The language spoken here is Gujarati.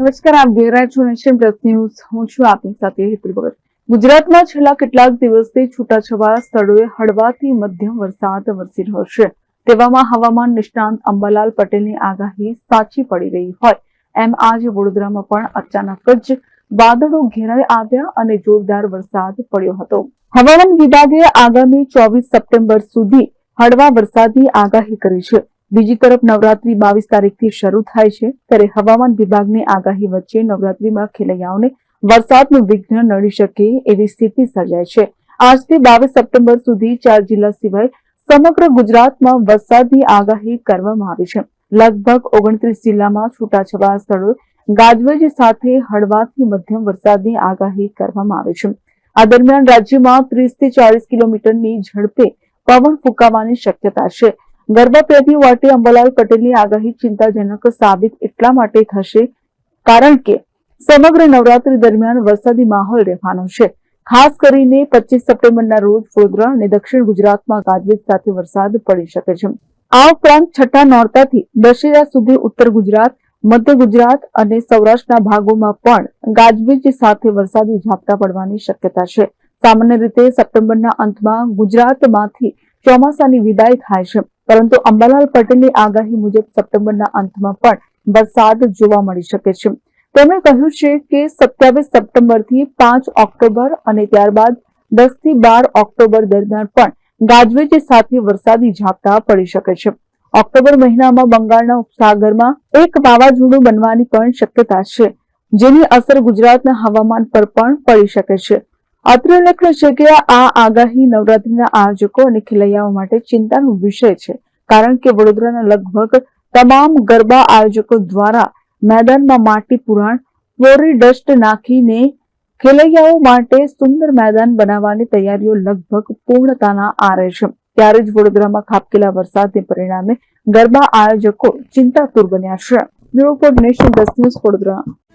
નમસ્કાર, આપ જોઈ રહ્યા છો નેશન પ્લસ ન્યૂઝ. હું છું આપની સાથે હેતુલ ભગત. ગુજરાતમાં છેલ્લા કેટલાક દિવસથી છૂટાછવાયા સ્થળોએ હળવાથી મધ્યમ વરસાદ વરસી રહ્યો છે. તેવામાં હવામાન નિષ્ણાંત અંબાલાલ પટેલની આગાહી સાચી પડી રહી હોય. એમ આજે વડોદરામાં પણ અચાનક જ વાદળો ઘેરાઈ આવ્યા અને જોરદાર વરસાદ પડ્યો હતો. હવામાન વિભાગે આગામી ચોવીસ સપ્ટેમ્બર સુધી હળવા વરસાદની આગાહી કરી છે. બીજી તરફ નવરાત્રી બાવીસ તારીખથી શરૂ થાય છે. ત્યારે હવામાન વિભાગની આગાહી વચ્ચે નવરાત્રીમાં ખેલૈયાઓને વરસાદનું વિઘ્ન નડી શકે એવી સ્થિતિ સર્જાય છે. આજથી બાવીસ સપ્ટેમ્બર સુધી ચાર જિલ્લા સિવાય સમગ્ર ગુજરાતમાં વરસાદની આગાહી કરવામાં આવી છે. લગભગ ઓગણત્રીસ જિલ્લામાં છૂટાછવાયા સ્થળોએ ગાજવીજ સાથે હળવાથી મધ્યમ વરસાદની આગાહી કરવામાં આવી છે. આ દરમિયાન રાજ્યમાં ત્રીસથી ચાલીસ કિલોમીટરની ઝડપે પવન ફૂંકાવાની શક્યતા છે. ગરબા પ્રેમીઓ માટે અંબાલાલ પટેલની આગાહી ચિંતાજનક સાબિત એટલા માટે થશે કારણ કે સમગ્ર નવરાત્રી દરમિયાન વરસાદી માહોલ રહેવાનો છે. ખાસ કરીને પચીસ સપ્ટેમ્બરના રોજ વડોદરા અને દક્ષિણ ગુજરાતમાં ગાજવીજ સાથે વરસાદ પડી શકે છે. આ ઉપરાંત છઠ્ઠા નોરતાથી દશેરા સુધી ઉત્તર ગુજરાત, મધ્ય ગુજરાત અને સૌરાષ્ટ્રના ભાગોમાં પણ ગાજવીજ સાથે વરસાદી ઝાપટા પડવાની શક્યતા છે. સામાન્ય રીતે સપ્ટેમ્બરના અંતમાં ગુજરાતમાંથી ચોમાસાની વિદાય થાય છે. પરંતુ અંબાલાલ પટેલની આગાહી મુજબ સપ્ટેમ્બરના અંતમાં પણ વરસાદ જોવા મળી શકે છે. તેમણે કહ્યું છે કે સત્યાવીસ સપ્ટેમ્બરથી પાંચ ઓક્ટોબર અને ત્યારબાદ દસથી બાર ઓક્ટોબર દરમિયાન પણ ગાજવીજ સાથે વરસાદી ઝાપટા પડી શકે છે. ઓક્ટોબર મહિનામાં બંગાળના ઉપસાગરમાં એક વાવાઝોડું બનવાની પણ શક્યતા છે, જેની અસર ગુજરાતના હવામાન પર પણ પડી શકે છે. અત્રે ઉલ્લેખનીય છે કે આ આગાહી નવરાત્રીના આયોજકો અને ખેલૈયાઓ માટે ચિંતાનો વિષય છે, કારણ કે વડોદરાના લગભગ તમામ ગરબા આયોજકો દ્વારા મેદાનમાં માટી પુરાણ ફ્લોરી ડસ્ટ નાખીને ખેલૈયાઓ માટે સુંદર મેદાન બનાવવાની તૈયારીઓ લગભગ પૂર્ણતાના આરે છે. ત્યારે જ વડોદરામાં ખાબકેલા વરસાદને પરિણામે ગરબા આયોજકો ચિંતાતુર બન્યા છે. બ્યુરો નેશન દસ ન્યૂઝ વડોદરા.